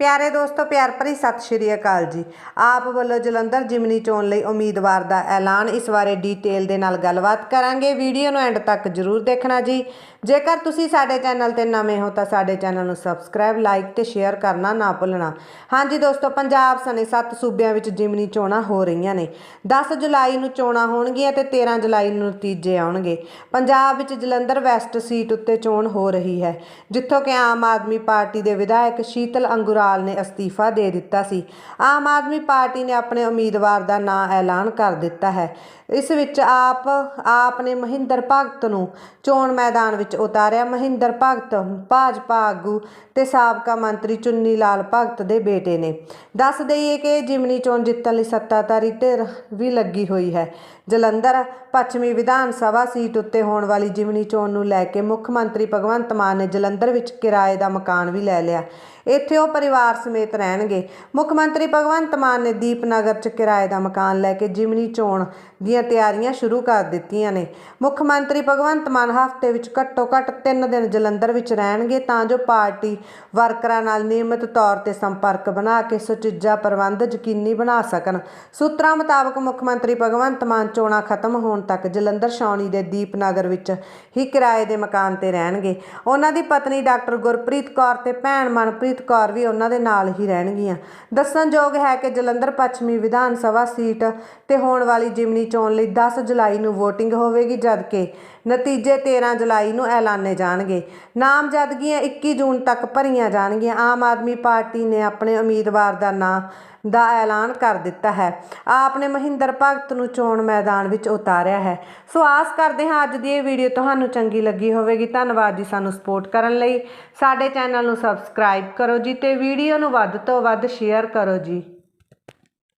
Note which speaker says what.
Speaker 1: ਪਿਆਰੇ ਦੋਸਤੋ, ਪਿਆਰ ਭਰੀ ਸਤਿ ਸ਼੍ਰੀ ਅਕਾਲ ਜੀ। ਆਪ ਵੱਲੋਂ ਜਲੰਧਰ ਜਿਮਨੀ ਚੋਣ ਲਈ ਉਮੀਦਵਾਰ ਦਾ ਐਲਾਨ ਇਸ ਬਾਰੇ ਡੀਟੇਲ ਦੇ ਨਾਲ ਗੱਲਬਾਤ ਕਰਾਂਗੇ। ਵੀਡੀਓ ਨੂੰ ਐਂਡ ਤੱਕ ਜਰੂਰ ਦੇਖਣਾ ਜੀ। ਜੇਕਰ ਤੁਸੀਂ ਸਾਡੇ ਚੈਨਲ ਤੇ ਨਵੇਂ ਹੋ, ਤਾਂ ਸਾਡੇ ਚੈਨਲ ਨੂੰ ਸਬਸਕ੍ਰਾਈਬ ਲਾਈਕ ਤੇ ਸ਼ੇਅਰ ਕਰਨਾ ਨਾ ਭੁੱਲਣਾ। ਹਾਂਜੀ ਦੋਸਤੋ, ਪੰਜਾਬ ਸਣੇ 7 ਸੂਬਿਆਂ ਵਿੱਚ ਜਿਮਨੀ ਚੋਣਾਂ ਹੋ ਰਹੀਆਂ ਨੇ। 10 ਜੁਲਾਈ ਨੂੰ ਚੋਣਾਂ ਹੋਣਗੀਆਂ ਤੇ 13 ਜੁਲਾਈ ਨੂੰ ਨਤੀਜੇ ਆਉਣਗੇ। ਪੰਜਾਬ ਵਿੱਚ ਜਲੰਧਰ ਵੈਸਟ ਸੀਟ ਉੱਤੇ ਚੋਣ ਹੋ ਰਹੀ ਹੈ, ਜਿੱਥੋਂ ਕਿ ਆਮ ਆਦਮੀ ਪਾਰਟੀ ਦੇ ਵਿਧਾਇਕ ਸ਼ੀਤਲ ਅੰਗੁਰਾਲ ਨੇ ਅਸਤੀਫਾ ਦੇ ਦਿੱਤਾ ਸੀ। ਆਮ ਆਦਮੀ ਪਾਰਟੀ ਨੇ ਆਪਣੇ ਉਮੀਦਵਾਰ ਦਾ ਨਾਂ ਐਲਾਨ ਕਰ ਦਿੱਤਾ ਹੈ। ਇਸ ਵਿੱਚ ਆਪ ਆਪ ਨੇ ਮਹਿੰਦਰ ਭਗਤ ਨੂੰ ਚੋਣ ਮੈਦਾਨ ਵਿੱਚ ਉਤਾਰਿਆ। ਮਹਿੰਦਰ ਭਗਤ ਭਾਜਪਾ ਆਗੂ ਤੇ ਸਾਬਕਾ ਮੰਤਰੀ ਚੁੰਨੀ ਲਾਲ ਭਗਤ ਦੇ ਬੇਟੇ ਨੇ। ਦੱਸ ਦਈਏ ਕਿ ਜਿਮਨੀ ਚੋਣ ਜਿੱਤਣ ਲਈ ਸੱਤਾਧਾਰੀ ਧਿਰ ਵੀ ਲੱਗੀ ਹੋਈ ਹੈ। ਜਲੰਧਰ ਪੱਛਮੀ ਵਿਧਾਨ ਸਭਾ ਸੀਟ ਉੱਤੇ ਹੋਣ ਵਾਲੀ ਜਿਮਨੀ ਚੋਣ ਨੂੰ ਲੈ ਕੇ ਮੁੱਖ ਮੰਤਰੀ ਭਗਵੰਤ ਮਾਨ ਨੇ ਜਲੰਧਰ ਵਿੱਚ ਕਿਰਾਏ ਦਾ ਮਕਾਨ ਵੀ ਲੈ ਲਿਆ। ਇੱਥੇ ਉਹ ਪਰਿਵਾਰ ਸਮੇਤ ਰਹਿਣਗੇ। ਮੁੱਖ ਮੰਤਰੀ ਭਗਵੰਤ ਮਾਨ ਨੇ ਦੀਪਨਗਰ 'ਚ ਕਿਰਾਏ ਦਾ ਮਕਾਨ ਲੈ ਕੇ ਜਿਮਨੀ ਚੋਣ ਦੀਆਂ ਤਿਆਰੀਆਂ ਸ਼ੁਰੂ ਕਰ ਦਿੱਤੀਆਂ ਨੇ। ਮੁੱਖ ਮੰਤਰੀ ਭਗਵੰਤ ਮਾਨ ਹਫ਼ਤੇ ਵਿੱਚ ਘੱਟੋ ਘੱਟ 3 ਦਿਨ ਜਲੰਧਰ ਵਿੱਚ ਰਹਿਣਗੇ ਤਾਂ ਜੋ ਪਾਰਟੀ ਵਰਕਰਾਂ ਨਾਲ ਨਿਯਮਿਤ ਤੌਰ ਤੇ ਸੰਪਰਕ ਬਣਾ ਕੇ ਸੁਚੱਜਾ ਪ੍ਰਬੰਧ ਯਕੀਨੀ ਬਣਾ ਸਕਣ। ਸੂਤਰਾਂ ਮੁਤਾਬਕ ਮੁੱਖ ਮੰਤਰੀ ਭਗਵੰਤ ਮਾਨ ਚੋਣਾਂ ਖਤਮ ਹੋਣ ਤੱਕ ਜਲੰਧਰ ਛਾਉਣੀ ਦੇ ਦੀਪਨਗਰ ਵਿੱਚ ਹੀ ਕਿਰਾਏ ਦੇ ਮਕਾਨ ਤੇ ਰਹਿਣਗੇ। ਉਹਨਾਂ ਦੀ ਪਤਨੀ ਡਾਕਟਰ ਗੁਰਪ੍ਰੀਤ ਕੌਰ ਤੇ ਭੈਣ ਮਨਪ੍ਰੀਤ ਕੌਰ ਵੀ ਉਹਨਾਂ ਉਹਨਾਂ ਦੇ ਨਾਲ ਹੀ ਰਹਿਣਗੀਆਂ। ਦੱਸਣਯੋਗ ਹੈ ਕਿ ਜਲੰਧਰ ਪੱਛਮੀ ਵਿਧਾਨ ਸਭਾ ਸੀਟ ਤੇ ਹੋਣ ਵਾਲੀ ਜਿਮਨੀ ਚੋਣ ਲਈ 10 ਜੁਲਾਈ ਨੂੰ VOTING ਹੋਵੇਗੀ, ਜਦਕਿ ਨਤੀਜੇ 13 ਜੁਲਾਈ ਨੂੰ ਐਲਾਨੇ ਜਾਣਗੇ। ਨਾਮਜ਼ਦਗੀਆਂ 21 ਜੂਨ ਤੱਕ ਭਰੀਆਂ ਜਾਣਗੀਆਂ। ਆਮ ਆਦਮੀ ਪਾਰਟੀ ਨੇ ਆਪਣੇ ਉਮੀਦਵਾਰ ਦਾ ਨਾਂ ਦਾ ਐਲਾਨ ਕਰ ਦਿੱਤਾ ਹੈ। ਆਪ ਨੇ ਮਹਿੰਦਰ ਭਗਤ ਨੂੰ ਚੋਣ ਮੈਦਾਨ ਵਿੱਚ ਉਤਾਰਿਆ ਹੈ। ਸੋ ਆਸ ਕਰਦੇ ਹਾਂ ਅੱਜ ਦੀ ਇਹ ਵੀਡੀਓ ਤੁਹਾਨੂੰ ਚੰਗੀ ਲੱਗੀ ਹੋਵੇਗੀ। ਧੰਨਵਾਦ ਜੀ ਸਾਨੂੰ ਸਪੋਰਟ ਕਰਨ ਲਈ। ਸਾਡੇ ਚੈਨਲ ਨੂੰ ਸਬਸਕ੍ਰਾਈਬ ਕਰੋ ਜੀ ਤੇ ਵੀਡੀਓ ਨੂੰ ਵੱਧ ਤੋਂ ਵੱਧ ਸ਼ੇਅਰ ਕਰੋ ਜੀ।